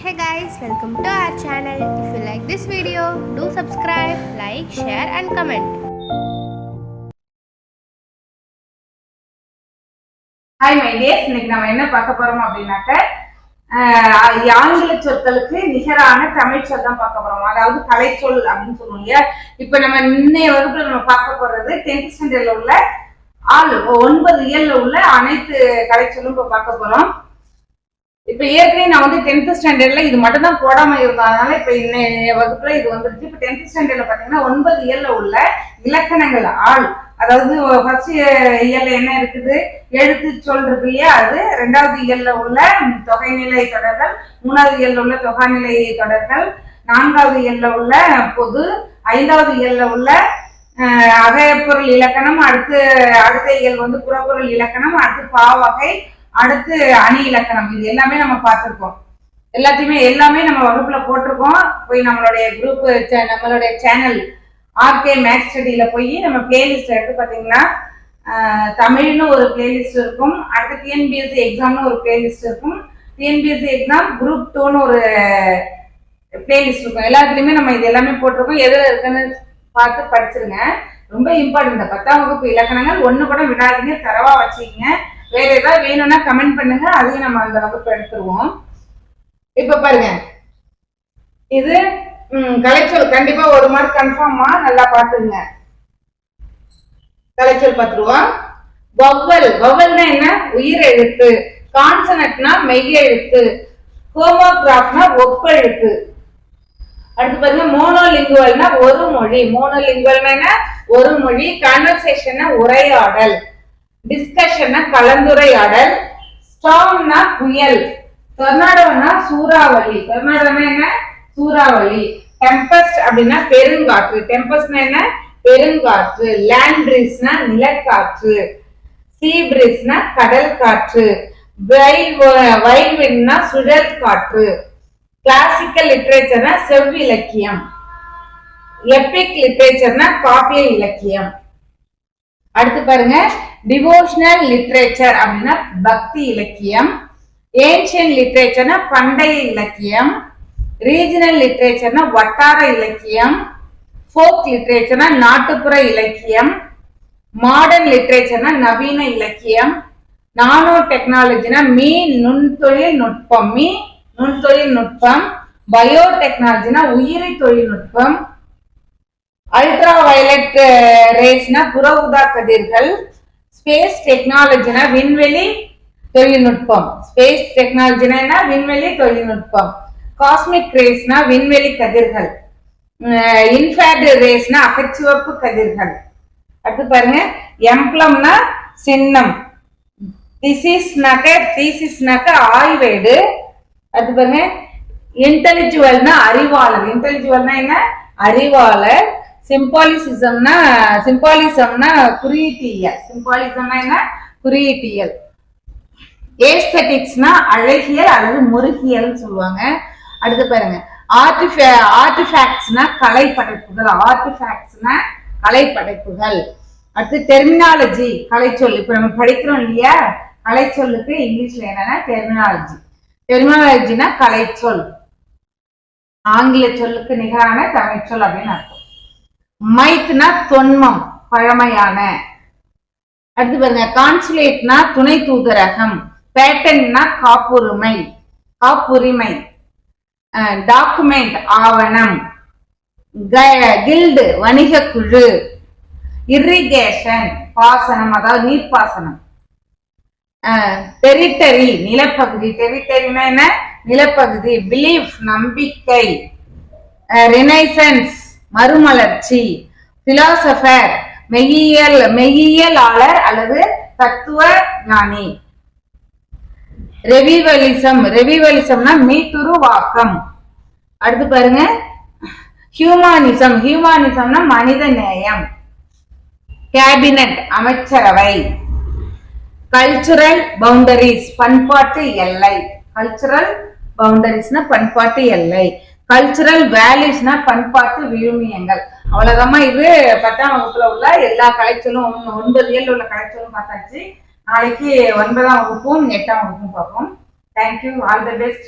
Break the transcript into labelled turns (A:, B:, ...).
A: Hey guys welcome to our channel if you like this video do subscribe like share and comment
B: hi my dears இன்னைக்கு நம்ம என்ன பார்க்க போறோம் அப்படின்னாக்க ஆஹ் ஆங்கில சொற்களுக்கு நிகரான தமிழ் சொல் தான் பார்க்க போறோம். அதாவது கலைச்சொல் அப்படின்னு சொல்லுவோம் இல்லையா? இப்ப நம்ம முன்னைய வகுப்புல நம்ம பார்க்க போறது டென்த் ஸ்டாண்டர்ட்ல உள்ள ஆள் ஒன்பது இயல்ல உள்ள அனைத்து கலைச்சொல்லும் இப்ப பார்க்க போறோம். இப்ப ஏற்கனவே நான் வந்து டென்த் ஸ்டாண்டர்ட்ல இது மட்டும் தான் போடாம இருந்ததுனால இப்ப இன்னைய வகுப்புல இது வந்துருச்சு. இப்ப டென்த் ஸ்டாண்டர்ட்ல பாத்தீங்கன்னா ஒன்பது இயல்ல உள்ள இலக்கணங்கள் ஆள் அதாவது ஃபர்ஸ்ட் இயல்ல என்ன இருக்குது? எழுத்து சொல்றது இல்லையா? அது ரெண்டாவது இயல்ல உள்ள தொகைநிலை தொடர்கள் மூணாவது இயல்ல உள்ள தொகைநிலை தொடர்கள் நான்காவது இயல்ல உள்ள பொது ஐந்தாவது இயல்ல உள்ள அகப்பொருள் இலக்கணம் அடுத்து அடுத்த இயல் வந்து புறப்பொருள் இலக்கணம் அடுத்து பாவகை அடுத்து அணி இலக்கணம். இது எல்லாமே நம்ம பார்த்துருக்கோம். எல்லாத்தையுமே எல்லாமே நம்ம வகுப்புல போட்டிருக்கோம். போய் நம்மளுடைய குரூப் நம்மளுடைய சேனல் ஆர்கே மேக்ஸ் ஸ்டடியில போய் நம்ம பிளேலிஸ்ட் எடுத்து பார்த்தீங்கன்னா தமிழ்னு ஒரு பிளேலிஸ்ட் இருக்கும். அடுத்து டிஎன்பிஎஸ்சி எக்ஸாம்னு ஒரு பிளேலிஸ்ட் இருக்கும். டிஎன்பிஎஸ்சி எக்ஸாம் குரூப் டூன்னு ஒரு பிளேலிஸ்ட் இருக்கும். எல்லாத்துலயுமே நம்ம இது எல்லாமே போட்டிருக்கோம். எதுல இருக்குன்னு பார்த்து படிச்சிருங்க. ரொம்ப இம்பார்ட்டன்ட் இந்த பத்தாம் வகுப்பு இலக்கணங்கள் ஒன்று கூட விடாதீங்க. தரவா வச்சுக்கோங்க. வேற ஏதாவது வேணும்னா கமெண்ட் பண்ணுங்க. அதையும் நம்ம அந்த வகுப்பு எடுத்துருவோம். இப்ப பாருங்க. இது ம், கலைச்சொல். கண்டிப்பா ஒரு மார்க் கன்ஃபார்மா நல்லா பாத்துங்க. கலைச்சொல் பார்த்துருவோம் வவ்வல் வவ்வல்னா என்ன? உயிர் எழுத்து. கான்சனட்னா மெய் எழுத்து. ஹோமோகிராஃப்னா ஒப்பெழுத்து. அடுத்து பாருங்க. மோனோலிங்குவல்னா ஒரு மொழி. மோனோலிங்குவல்னா என்ன? ஒரு மொழி. கான்வர்சேஷன்னா உரையாடல். டிஸ்கஷன்னா கலந்துரையாடல். ஸ்டாம்னா புயல். டொர்னாடோனா சூறாவளி. டொர்னாடோனா என்ன? சூறாவளி. டெம்பஸ்ட் அப்படின்னா பெருங்காற்று. டெம்பஸ்ட்னா என்ன? பெருங்காற்று. லேண்ட் பிரீஸ்னா நிலக்காற்று. சீ பிரீஸ்னா கடல் காற்று வைல் சுழல் காற்று கிளாசிக்கல் லிட்ரேச்சர்னா செவ்விலக்கியம். எபிக் லிட்ரேச்சர்னா காப்பிய இலக்கியம். அடுத்து பாருங்க. டிவோஷனல் லிட்ரேச்சர் அப்படின்னா பக்தி இலக்கியம். ஏன்ஷியன் லிட்ரேச்சர்னா பண்டைய இலக்கியம். ரீஜனல் லிட்ரேச்சர்னா வட்டார இலக்கியம். ஃபோக் லிட்ரேச்சர்னா நாட்டுப்புற இலக்கியம். மாடர்ன் லிட்ரேச்சர்னா நவீன இலக்கியம். நானோ டெக்னாலஜினா மீ நுண்தொழில் நுட்பம். மீ நுண்தொழில் நுட்பம். பயோ டெக்னாலஜினா உயிரி தொழில்நுட்பம் அல்ட்ரா வயலட் ரேஸ்னா புற ஊதா கதிர்கள் ஸ்பேஸ் டெக்னாலஜினா விண்வெளி தொழில்நுட்பம். ஸ்பேஸ் டெக்னாலஜினா விண்வெளி தொழில்நுட்பம். காஸ்மிக் ரேஸ்னா விண்வெளி கதிர்கள். இன்ஃபேட் ரேஸ்னா அகச்சிவப்பு கதிர்கள். அடுத்து பாருங்க. எம்ப்ளம்னா சின்னம். திசிஸ்னாக்க தீசிஸ்னாக்க ஆய்வேடு. அடுத்து பாருங்க. இன்டெலிஜுவல்னா அறிவாளர். இன்டெலிஜுவல்னா என்ன? அறிவாளர். சிம்பாலிசிசம்னா சிம்பாலிசம்னா குறியீட்டியல். சிம்பாலிசம்னா என்ன? குறியீட்டியல். ஏஸ்தட்டிக்ஸ்னா அழகியல் அல்லது முருகியல் சொல்லுவாங்க. அடுத்து பாருங்க. ஆர்டிஃபே ஆர்டிஃபேக்ட்ஸ்னா கலை படைப்புகள் ஆர்டிஃபேக்ட்ஸ்னா கலை படைப்புகள் அடுத்து டெர்மினாலஜி கலைச்சொல். இப்போ நம்ம படிக்கிறோம் இல்லையா? கலைச்சொல்லுக்கு இங்கிலீஷ்ல என்னன்னா டெர்மினாலஜி டெர்மினாலஜினா கலைச்சொல். ஆங்கில சொல்லுக்கு நிகரான தமிழ் சொல் அப்படின்னு அர்த்தம். மைத்னா தொன்மம் பழமையான. அடுத்து பாருங்க கான்சுலேட்னா துணை தூதரகம் பேட்டன்னா காப்புரிமை காப்புரிமை. டாக்குமெண்ட் ஆவணம். கில்டு வணிக குழு. இரிகேஷன் பாசனம் அதாவது நீர்ப்பாசனம். டெரிட்டரி நிலப்பகுதி. டெரிட்டரினா என்ன? நிலப்பகுதி. பிலீஃப் நம்பிக்கை. ரினைசன்ஸ் மறுமலர்ச்சி. பிலாசபர் மெய்யியல் மெய்யியலாளர் அல்லது தத்துவ ஞானி. ரெவிவலிசம் ரெவிவலிசம்னா மீட்டுருவாக்கம். அடுத்து பாருங்க. ஹியூமானிசம் ஹியூமானிசம்னா மனித நேயம். கேபினட் அமைச்சரவை. கல்ச்சுரல் பவுண்டரிஸ் பண்பாட்டு எல்லை. கல்ச்சுரல் பவுண்டரிஸ்னா பண்பாட்டு எல்லை. கல்ச்சுரல் வேல்யூஸ்னா பண்பாட்டு விழுமியங்கள். அவ்வளவுதாம்மா இது. பத்தாம் வகுப்புல உள்ள எல்லா கலைச்சலும் ஒன்பது ஏழு உள்ள கலைச்சலும் பார்த்தாச்சு. நாளைக்கு ஒன்பதாம் வகுப்பும் எட்டாம் வகுப்பும் பார்ப்போம். Thank you all the best